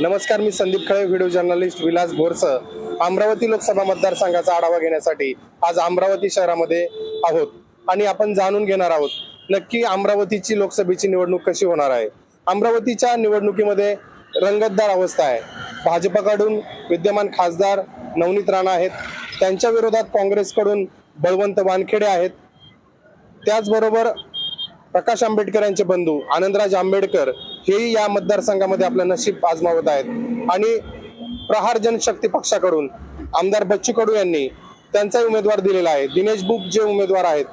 नमस्कार मी Sandeep Khale video journalist Vilas भोरसं अमरावती लोकसभा मतदारसंघाचा आढावा घेण्यासाठी आज अमरावती शहरामध्ये आहोत. आणि आपण जाणून घेणार आहोत नक्की अमरावतीची लोकसभेची निवडणूक कशी होणार आहे? अमरावतीच्या निवडणुकीमध्ये रंगतदार अवस्था आहे. भाजपकडून विद्यमान खासदार नवनीत राणा आहेत. त्यांच्या विरोधात काँग्रेसकडून बळवंत वानखेडे आहेत. त्याचबरोबर प्रकाश आंबेडकर यांचे बंधू आनंदराज आंबेडकर हेही या मतदारसंघामध्ये आपलं नशीब आजमावत आहेत. आणि प्रहार जनशक्ती पक्षाकडून आमदार बच्चू कडू यांनी त्यांचाही उमेदवार दिलेला आहे. दिनेश बुक जे उमेदवार आहेत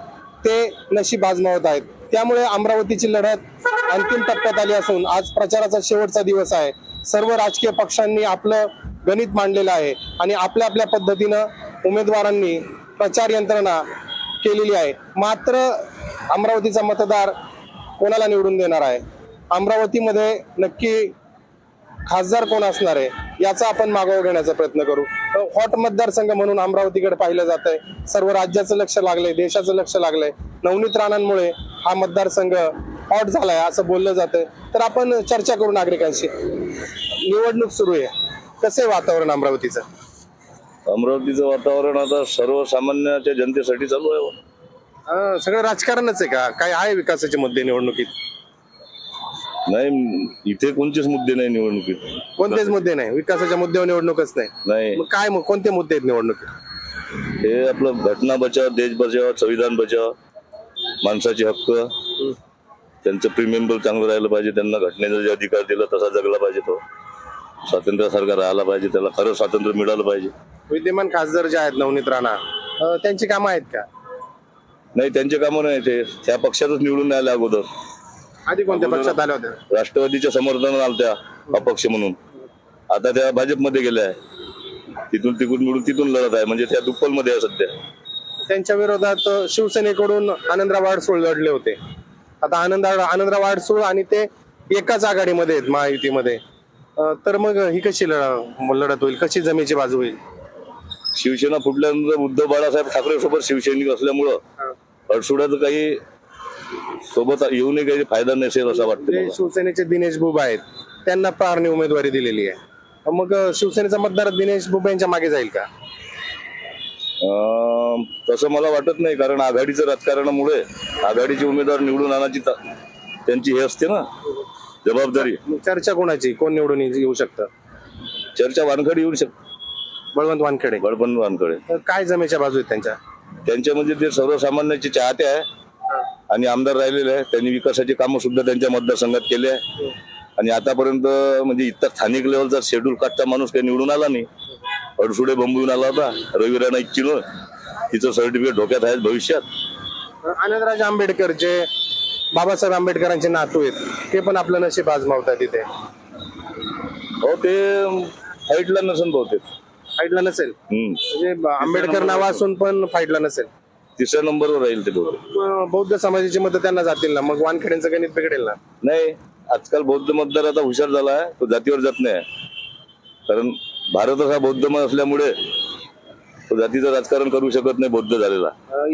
ते नशीब आजमावत आहेत. त्यामुळे अमरावतीची लढत अंतिम टप्प्यात आली असून आज प्रचाराचा शेवटचा दिवस आहे. सर्व राजकीय पक्षांनी आपलं गणित मांडलेलं आहे आणि आपल्या आपल्या पद्धतीनं उमेदवारांनी प्रचार यंत्रणा केलेली आहे. मात्र अमरावतीचा मतदार कोणाला निवडून देणार आहे? अमरावतीमध्ये नक्की खासदार कोण असणार आहे याचा आपण मागोवा घेण्याचा प्रयत्न करू. हॉट मतदारसंघ म्हणून अमरावतीकडे पाहिलं जात आहे. सर्व राज्याचं लक्ष लागलंय देशाचं लक्ष लागलंय. नवनीत राणांमुळे हा मतदारसंघ हॉट झालाय असं बोललं जातंय. तर आपण चर्चा करू नागरिकांशी. निवडणूक सुरू आहे. कसं आहे वातावरण अमरावतीचं? अमरावतीचं वातावरण आता सर्वसामान्याच्या जनतेसाठी चालू आहे. सगळं राजकारणच आहे का? काय आहे विकासाचे मुद्दे निवडणुकीत? नाही इथे कोणतेच मुद्दे नाही निवडणुकीत. कोणतेच मुद्दे नाही. विकासाच्या मुद्द्यावर निवडणूकच नाही. नाही. मग काय मग कोणते मुद्दे आहेत निवडणुकीत? हे आपलं घटना बचाव देश बचाव संविधान बचाव माणसाचे हक्क. त्यांचं प्रीमियम चांगलं राहिलं पाहिजे त्यांना घटनेचा जे अधिकार दिला तसा जगला पाहिजे तो. स्वातंत्र्यासारखा राहिला पाहिजे त्याला खरं स्वातंत्र्य मिळालं पाहिजे. विद्यमान खासदार जे आहेत नवनीत राणा अं, त्यांची कामं आहेत का? नाही त्यांचे कामं नाही ते त्या पक्षातच निवडून आले अगोदर. आधी कोणत्या पक्षात आल्या होत्या? राष्ट्रवादीच्या समर्थन आलत्या अपक्ष म्हणून. आता त्या भाजपमध्ये गेल्या आहे तिथून तिकडून मिळून तिथून लढत आहे. म्हणजे त्या दुप्पलमध्ये आहे सध्या. त्यांच्या विरोधात शिवसेनेकडून आनंदराव वाडसूळ लढले होते. आता आनंदराव आनंदराव वाडसूळ आणि ते एकाच आघाडीमध्ये आहेत महायुतीमध्ये. तर मग ही कशी लढ- लढत होईल? कशी जमेची बाजू होईल? शिवसेना फुटल्यानंतर उद्धव बाळासाहेब ठाकरे सोबत शिवसैनिक असल्यामुळं अडसुडाचं काही सोबत येऊनही काही फायदा नसेल असं वाटतं जे. शिवसेनेचे दिनेश बुबा आहेत त्यांना पारणी उमेदवारी दिलेली आहे. मग अं, शिवसेनेचा मतदार दिनेश बुबा यांच्या मागे जाईल का? अं, तसं मला वाटत नाही कारण आघाडीचं राजकारणामुळे आघाडीचे उमेदवार निवडून आणायची ता- त्यांची हे असते ना जबाबदारी. मग चर्चा कोणाची? कोण निवडून येऊ शकतं? चर्चा वानखडी येऊ शकते बळवंत वानखेडे. बळपण वानकडे तर काय जमेच्या बाजू आहेत त्यांच्या? त्यांच्या म्हणजे ते सर्वसामान्याचे चाहते आहे आणि आमदार राहिलेले आहे त्यांनी विकासाची कामं सुद्धा त्यांच्या मतदारसंघात केले आहे. आणि आतापर्यंत म्हणजे इतर स्थानिक लेवलचा शेड्यूल काढता माणूस काही निवडून आला नाही. अडसुडे बंबून आला होता. रवी राणा इच्छिनो तिचं सर्टिफिकेट धोक्यात आहे भविष्यात. आनंदराज आंबेडकर जे बाबासाहेब आंबेडकरांचे नातू आहेत ते पण आपलं नशीब आजमावतात तिथे हो ते फाईटला नसन बहुतेक. फाईटला नसेल. म्हणजे आंबेडकर नाव असून पण फाईटला नसेल. तिसऱ्या नंबरवर राहील ते मग बौद्ध समाजाची मतं त्यांना जातील ना? मग वानखेड्यांचं गणित बिघडेल ना? नाही आजकाल बौद्ध मतदार आता हुशार झाला आहे तो जातीवर जात नाही. कारण भारतच हा बौद्ध मत असल्यामुळे तो जातीचं राजकारण करू शकत नाही बौद्ध झालेला.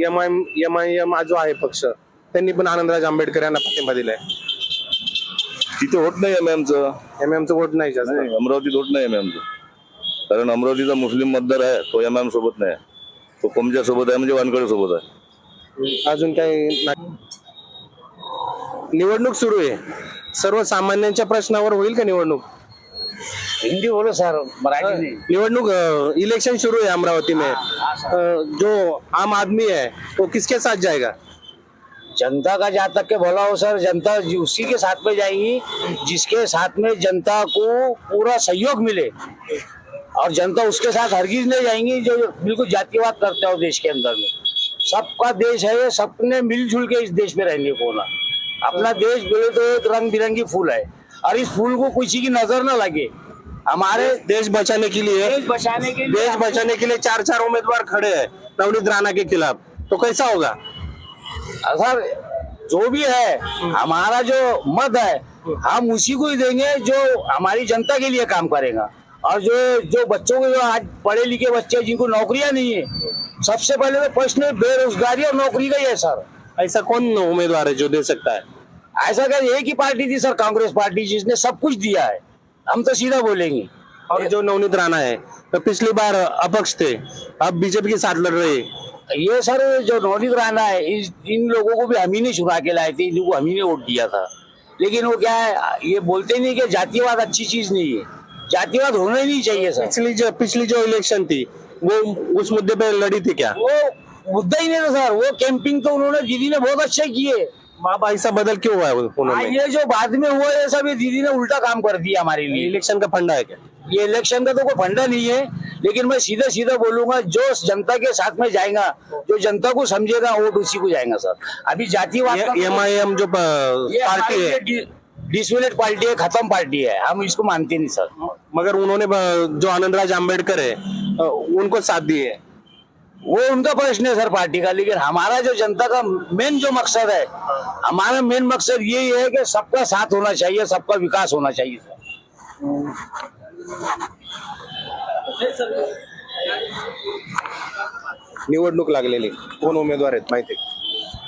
M I M I M जो आहे पक्ष त्यांनी पण आनंदराज आंबेडकर यांना पाठिंबा दिलाय. तिथे होत नाही एम एमचं एम एमचं वोट नाही जास्त. अमरावतीत होत नाही एम एमचं कारण अमरावतीचा मुस्लिम मतदार आहे तो एम एम सोबत नाही. कोमच्या सोबत आहे म्हणजे वानकडे सोबत आहे. अजून काही नाही. निवडणूक सुरू आहे. सर्वसामान्यांच्या प्रश्नावर होईल का निवडणूक? हिंदी बोलो सर मराठी नहीं. निवडणूक अ, इलेक्शन शुरू है अमरावती में. अ, जो आम आदमी है वो किसके साथ जाएगा? जनता का जहाँ तक के भला हो सर जनता उसी के साथ में जाएंगी जिसके साथ में जनता को पूरा सहयोग मिले। और जनता उसके साथ हरगिज नहीं जाएँगी जो बिल्कुल जातिवाद करते हो देश के अंदर में। सबका देश है ये सबने मिलजुल के इस देश में रहने को ना अपना देश बोले तो एक रंग बिरंगी फूल है और इस फूल को किसी की नज़र ना लगे। हमारे देश बचाने के लिए देश बचाने के लिए देश बचाने के लिए चार चार उम्मीदवार खड़े हैं नवनीत राणा के खिलाफ। तो कैसा होगा? सर जो भी है हमारा जो मत है हम उसी को ही देंगे जो हमारी जनता के लिए काम करेगा। और जो जो बच्चों के जो आज पढ़े लिखे बच्चे हैं, जिनको नौकरियाँ नहीं है सबसे पहले तो प्रश्न बेरोजगारी और नौकरी का ही है सर। ऐसा कौन उम्मीदवार है जो दे सकता है? ऐसा कर एक ही पार्टी थी सर कांग्रेस पार्टी जिसने सब कुछ दिया है। हम तो सीधा बोलेंगे। और जो नवनीत राणा है तो पिछली बार अपक्ष थे अब बीजेपी के साथ लड़ रहे ये सर जो नवनीत राणा है इस इन लोगों को भी हम ही ने चुना के लाए थे इनको हम ही ने वोट दिया था। लेकिन वो क्या है ये बोलते नहीं कि जातिवाद अच्छी चीज़ नहीं है। जातिवाद होना ही नहीं चाहिए सर। पिछली जो पिछली जो इलेक्शन थी वो उस मुद्दे पे लड़ी थी क्या? वो मुद्दा ही नहीं था सर। वो कैंपिंग तो उन्होंने दीदी ने बहुत अच्छे किए। अब ऐसा बदल क्यों हुआ है हाँ, उन्होंने? ये जो बाद में हुआ ये सब ये दीदी ने उल्टा काम कर दिया हमारे लिए। इलेक्शन का फंडा है क्या? ये इलेक्शन का तो कोई फंडा नहीं है लेकिन मैं सीधा सीधा बोलूँगा जो जनता के साथ में जाएगा जो जनता को समझेगा वोट उसी को जाएगा सर। अभी जातिवाद एम आई एम जो पार्टी है। डिसविलेट पार्टी है खत्म पार्टी है। हम इसको मानते नहीं सर। मगर उन्होंने जो आनंदराज अंबेडकर है उनको साथ दिए है। वो उनका प्रश्न है सर पार्टी का लेकिन हमारा जो जनता का मेन जो मकसद है हमारा मेन मकसद यही है कि सबका साथ होना चाहिए सबका विकास होना चाहिए सर। निवडणूक लागलेली कोण उमेदवार आहेत माहिती?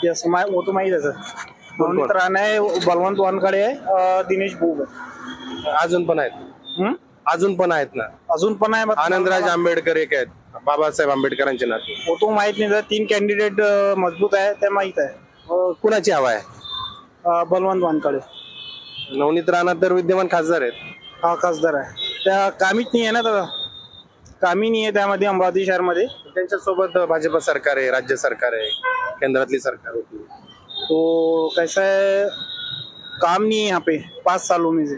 यस मा वो तो माहीत आहे सर. नवनीत राणे आहे बलवंत वानकडे दिनेश भोग. अजून पण आहेत. हं? अजून पण आहेत ना? अजून पण आहे आनंदराज आंबेडकर एक आहेत. बाबासाहेब आंबेडकरांचे नाते. वो तो माहीत नाही सर तीन कॅन्डिडेट मजबूत आहे ते माहीत आहे. अ, कुणाची हवा आहे? अं, बलवंत वानकडे नवनीत राणा तर विद्यमान खासदार आहेत. हा खासदार आहे. त्या कामीच नाही आहे ना तर कामी नाही आहे त्यामध्ये अमरावती शहरमध्ये. त्यांच्यासोबत भाजप सरकार आहे राज्य सरकार आहे केंद्रातली सरकार होती. तो कैसा है? काम नहीं है यहाँ पे पाँच सालों में से।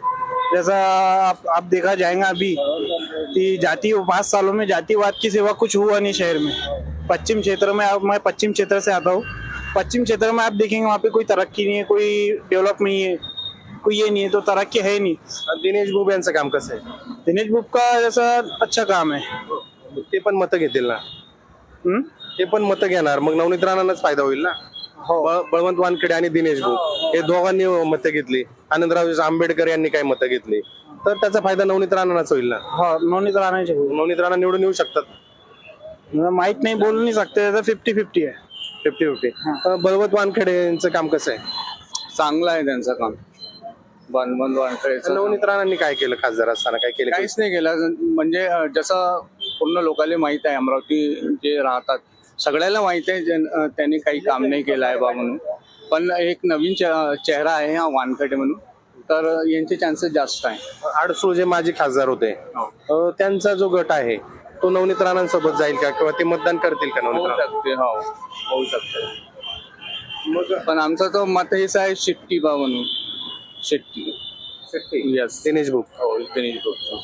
जैसा आप, आप देखा जाएगा अभी कि जाति पाँच सालों में जातिवाद की सेवा कुछ हुआ नहीं शहर में। पश्चिम क्षेत्र में अब मैं पश्चिम क्षेत्र से आता हूँ। पश्चिम क्षेत्र में आप देखेंगे वहाँ पे कोई तरक्की नहीं है कोई डेवलप नहीं है कोई ये नहीं है तो तरक्की है नहीं। दिनेश बुब यांचं काम कसं आहे? दिनेश बुक का जैसा अच्छा काम है। ते पण मतं घेतील ना? ते पण मतं घेणार मग नवनीत राणांनाच फायदा होईल ना? हो. ब- बळवंत वानखेडे आणि दिनेश बुब हे दोघांनी मतं घेतली. आनंदराव आंबेडकर यांनी काय मतं घेतली. तर त्याचा फायदा नवनीत राणांनाच होईल ना? हाँ नवनीत राणा चाहिए नवनीत राणा निवडून येऊ शकतात. माइट नहीं बोल नहीं सकते जैसा फिफ्टी फिफ्टी है. फिफ्टी फिफ्टी बळवंत वानखेडे यांचं काम कसं आहे? चांगलं आहे त्यांचं काम. बनबंद वानकडेचं नवनीत राणांनी काय केलं खासदार असताना? काय केलं? काहीच नाही केलं. म्हणजे अं, जसं पूर्ण लोकांना माहीत आहे अमरावती जे राहतात सगळ्याला माहीत आहे त्यांनी काही काम नाही केलं आहे बा म्हणून. पण एक नवीन चेहरा आहे हा वानखडे म्हणून. तर यांचे चान्सेस जास्त आहे. आडसूळ जे माजी खासदार होते अं, त्यांचा जो गट आहे तो नवनीत राणांसोबत जाईल का? किंवा ते मतदान करतील का नवनीत शकते हो. होऊ शकते. पण आमचं तर मत हेच आहे शिट्टी बा म्हणून. शिट्टी. यस दिनेश बुब हो दिनेश गुप्ता.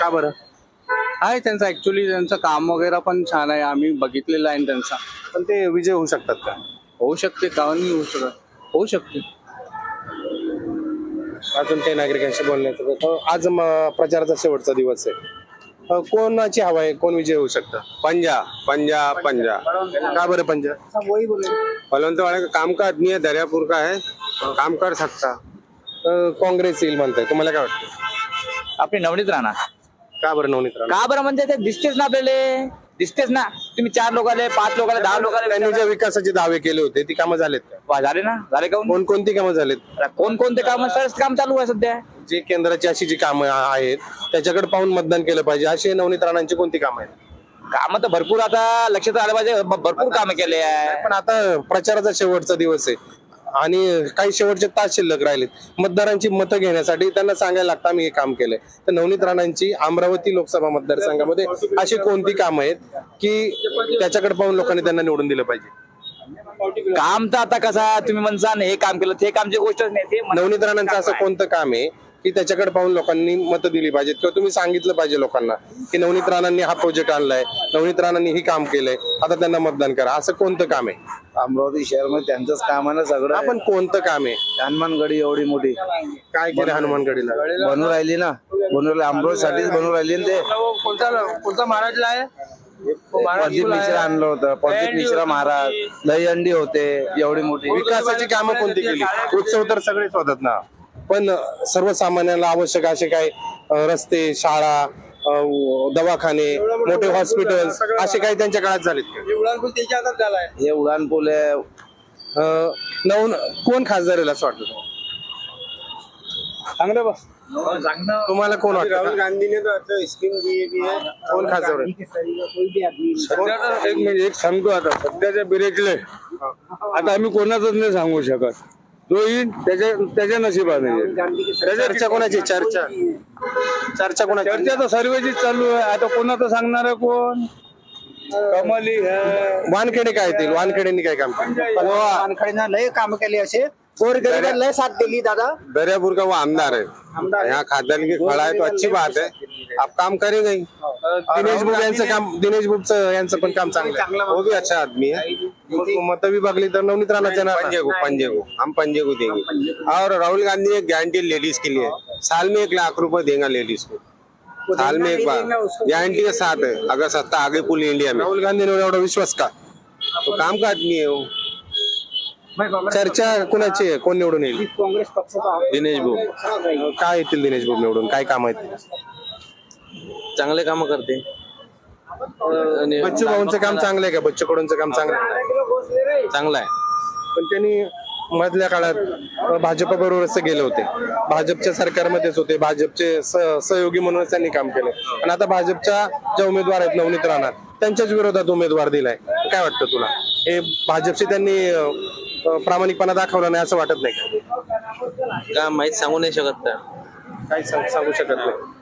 का बरं? आहे त्यांचं ऍक्च्युली त्यांचं काम वगैरे पण छान आहे. आम्ही बघितलेलं आहे त्यांचा. पण ते विजय होऊ शकतात का? होऊ शकते का नाही होऊ शकत? होऊ शकते. अजून काही नागरिकांशी बोलण्याचं आज म- प्रचाराचा शेवटचा दिवस आहे. अं, कोणाची हवा आहे? कोण विजय होऊ शकतं? पंजा पंजा पंजा. का बरं पंजा? बलवंत वाले का काम का आदमी है दरियापुर का है काम कर सकता अं, काँग्रेस येईल म्हणताय. तुम्हाला काय वाटतं? आपले नवनीत राणा. का बरं नवनीत राणा? का बरं म्हणजे ते दिसतेच ना आपल्याला? दिसतेच ना. तुम्ही चार लोकाले पाच लोकाले दहा त्यांनी लोकाले ज्या विकासाचे दावे केले होते ती कामं झालेत का? वा, झाले ना? झाले का कोण कोणती कामं झालेत? कोण कोणते काम? सरस काम चालू आहे सध्या. जी केंद्राची अशी जी कामं आ- आहेत त्याच्याकडे पाहून मतदान केलं पाहिजे. अशी नवनीत राणांची कोणती कामं आहेत? काम तर भरपूर आता लक्षात आलं पाहिजे. भ- भरपूर काम केले आहे. पण आता प्रचाराचा शेवटचा दिवस आहे. आणि काही शेवटचे तास शिल्लक राहिलेत. मतदारांची मतं घेण्यासाठी त्यांना सांगायला लागतं आम्ही हे काम केलंय. तर नवनीत राणांची अमरावती लोकसभा मतदारसंघामध्ये अशी कोणती कामं आहेत की त्याच्याकडे पाहून लोकांनी त्यांना निवडून दिलं पाहिजे? काम तर आता कसा तुम्ही म्हणता हे काम केलं ते कामची गोष्टच नाही ते नवनीत राणांचं असं कोणतं काम आहे की त्याच्याकडे पाहून लोकांनी मतं दिली पाहिजेत किंवा तुम्ही सांगितलं पाहिजे लोकांना की नवनीत राणांनी हा प्रोजेक्ट आणलाय नवनीत राणांनी ही काम केलंय आता त्यांना मतदान करा. असं कोणतं काम आहे? अमरावती शहरमध्ये त्यांचंच काम आहे ना सगळं. आपण कोणतं काम आहे? हनुमानगडी एवढी मोठी. काय केलं हनुमानगडीला? बनू राहिली ना. बनू राहिली. अमरावती साठीच बनू राहिली ना ते. कोणता कोणता महाराजला आहे? प्रदीप मिश्रा आणलं होतं. प्रदीप मिश्रा महाराज. दही अंडी होते. एवढी मोठी. विकासाची कामं कोणती केली? उत्सव तर सगळेच होतात ना. पण सर्वसामान्यांना आवश्यक असे काय रस्ते शाळा दवाखाने मोठे हॉस्पिटल असे काही त्यांच्या काळात झालेत का? हे उडान पूल आहे. अं, नवन कोण खासदार असं वाटतं? तुम्हाला? चांगलं बस तुम्हाला कोण राहुल वाटतं? गांधी ने तो अच्छा स्कीम दी भी है कोण खासदार एक एक सांगतो आता. सध्याच्या बिरेकले. आता आम्ही कोणाचंच नाही सांगू शकत. जो येईल त्याच्या त्याच्या नशिबाने येईल. चर्चा? कोणाची चर्चा चर्चा कोणाची? चर्चा तर सर्वेची चालू आहे. आता कोणाचं सांगणार आहे कोण? कमली वानखेडे काय येतील? वानखेडेंनी काय काम केलं? वानखडेनं लय काम केले असे. गोरगरीबांना लय साथ दिली दादा. दरियापुर का वो आमदार है यहाँ खादन की खड़ा है तो अच्छी बात है आप काम करेंगे ही. दिनेश बुब यांचं काम दिनेश बुबचं यांचं पण काम चांगलं आहे. वो भी अच्छा आदमी है मतं विभागली तर नवनीत राणाचं येणार पंजे. को? पंजे को हम पंजे को देंगे. और राहुल गांधी एक गारंटी लेडीज के लिए। साल में एक लाख रुपए देगा लेडीज को. साल में एक बार. गारंटी के साथ है. अगर सत्ता आगे पूरी इंडिया में. राहुल गांधींवर एवढा विश्वास का? तो काम का आदमी है वो. चर्चा कोणाची आहे? कोण निवडून येईल? काँग्रेस पक्षाचा दिनेश भाऊ काय येतील दिनेश बुब निवडून? काय काम आहेत? चांगले काम करते. बच्चू भाऊंचं काम चांगलं आहे का? बच्चू कडूंचं काम चांगलं आहे? चांगला आहे. पण त्यांनी मधल्या काळात भाजप बरोबरच ते गेले होते. भाजपच्या सरकारमध्येच होते. भाजपचे स- सहयोगी म्हणूनच त्यांनी काम केले. आणि आता भाजपच्या ज्या उमेदवार आहेत नवनीत राहणार त्यांच्याच विरोधात उमेदवार दिलाय. काय वाटतं तुला? हे भाजपचे त्यांनी अं, अं, प्रामाणिकपणा दाखवला नाही असं वाटत नाही का? का माहीत सांगू नाही शकत का? काही सांग- सांगू शकत नाही.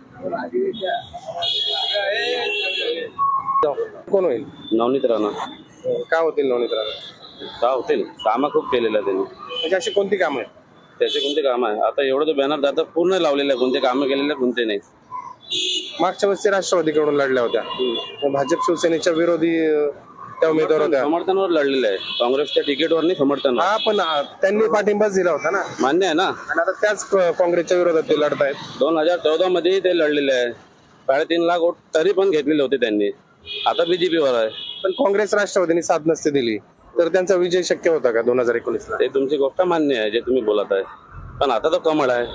कोण होईल? नवनीत राणा. काय होतील नवनीत राहणार का होतील? कामं खूप केलेलं आहे त्यांनी. म्हणजे अशी कोणती कामं आहेत? त्याचे कोणते काम आहे आता एवढं तो बॅनर आता पूर्ण लावलेलं आहे. कोणते कामं केलेले आहे, कोणते नाही. मागच्या वर्षी राष्ट्रवादीकडून लढल्या होत्या. मग भाजप शिवसेनेच्या विरोधी अं, त्या उमेदवार होत्या. समर्थनावर लढलेलं आहे काँग्रेसच्या तिकीटवर नाही समर्थन हा पण त्यांनी पाठिंबाच दिला होता ना. मान्य आहे ना? आणि आता त्याच क- काँग्रेसच्या विरोधात ते लढतायत. दोन हजार चौदा मध्ये ते लढलेले आहे. साडेतीन लाख वोट तरी पण घेतलेले होते त्यांनी. आता बीजेपीवर आहे. पण काँग्रेस राष्ट्रवादीने साथ नसते दिली. तर त्यांचा विजय शक्य होता का दोन हजार एकोणीस ला ते तुमची गोष्ट मान्य आहे जे तुम्ही बोलत आहे. पण आता तो कमळ आहे.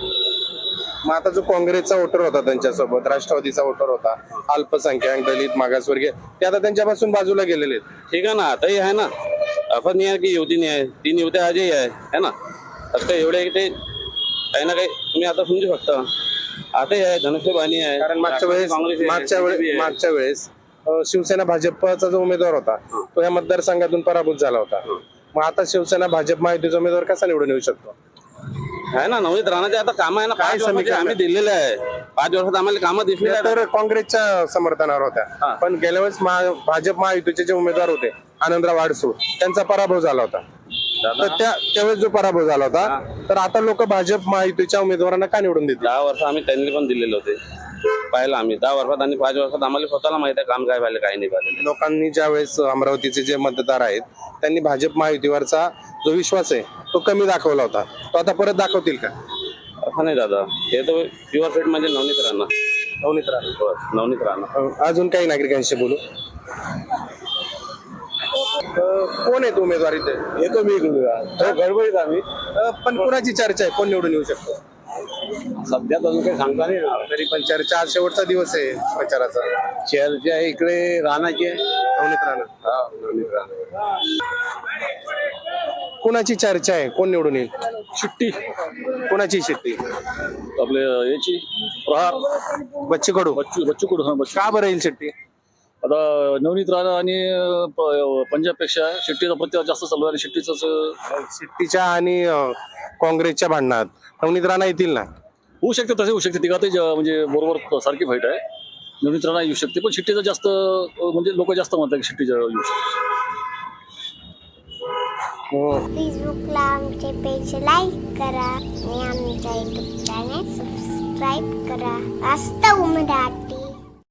मग आता जो काँग्रेसचा वोटर होता त्यांच्यासोबत राष्ट्रवादीचा वोटर होता अल्पसंख्याक दलित मागासवर्गीय ते आता त्यांच्यापासून बाजूला गेलेले आहेत. ठीक आहे ना आताही आहे ना. असं नाही आहे की युती नाही आहे तीन युत्या आजही आहे है ना. फक्त एवढे ते काही ना काही तुम्ही आता समजू शकता. आताही आहे धनुष्यबाणी आहे. कारण मागच्या वेळेस काँग्रेस मागच्या वेळेस. मागच्या वेळेस शिवसेना भाजपचा जो उमेदवार होता तो या मतदारसंघातून पराभूत झाला होता. मग आता शिवसेना भाजप महायुतीचा उमेदवार कसा निवडून येऊ शकतो? आहे ना नवनीत राणाचे आता काम आहे ना काय पाच वर्षाचे समीकरण आम्ही दिलेले आहे. पाच वर्षात आम्हाला कामं दिसली त्या तर काँग्रेसच्या समर्थनावर होत्या. पण गेल्या वेळेस महा- भाजप महायुतीचे जे उमेदवार होते आनंदराव आडसू त्यांचा पराभव झाला होता. तर त्या त्यावेळेस जो पराभव झाला होता तर आता लोक भाजप महायुतीच्या उमेदवारांना का निवडून देतील? दहा वर्ष आम्ही त्यांनी पण दिलेले होते. पाहिलं आम्ही. दहा वर्षात आणि पाच वर्षात आम्हाला स्वतःला माहिती आहे काम काय पाहिलं काय नाही पाहिलं लोकांनी ज्या वेळेस अमरावतीचे जे मतदार आहेत त्यांनी भाजप महायुतीवरचा जो विश्वास आहे तो कमी दाखवला होता. तो आता परत दाखवतील का? असं नाही दादा हे तर प्युअर फेट म्हणजे नवनीत राणा नवनीत राणा. नवनीत राणा अं, अजून काही नागरिकांशी बोलू? अं, कोण आहेत उमेदवार इथे? येतो मी गडबडीत आम्ही. अं, पण कोणाची चर्चा आहे? कोण निवडून येऊ शकतो? सध्या तर अजून काही सांगता नाही येणार. तरी पण चर्चा आज शेवटचा दिवस आहे प्रचाराचा. चर्चा इकडे राहण्याची आहे. नवनीत राणा. हा, नवनीत राणा. कोणाची चर्चा आहे? कोण निवडून येईल? शिट्टी. कोणाची शिट्टी? आपले याची? प्रहार. बच्ची कडू बच्चू बच्चू कडू हा बच्चू. का बरं येईल शिट्टी? आता नवनीत राणा आणि प- पंजाबपेक्षा शिट्टीचा प्रत्यावर जास्त चालू आहे आणि शिट्टीच शिट्टीच्या आणि अं, काँग्रेसच्या भांडणात. नवनीत राणा येतील ना? होऊ शकते तसे होऊ शकते. तिघातही ज- म्हणजे बरोबर सारखी फाईट आहे. नवनीत राणा येऊ शकते पण शिट्टीचं जास्त अं, म्हणजे लोक जास्त म्हणतात की शिट्टीचं येऊ शकते. हो. फेसबुकला आमचे पेज लाईक करा आणि आमच्या युट्यूब चॅनल सबस्क्राईब करा. असतं मराठी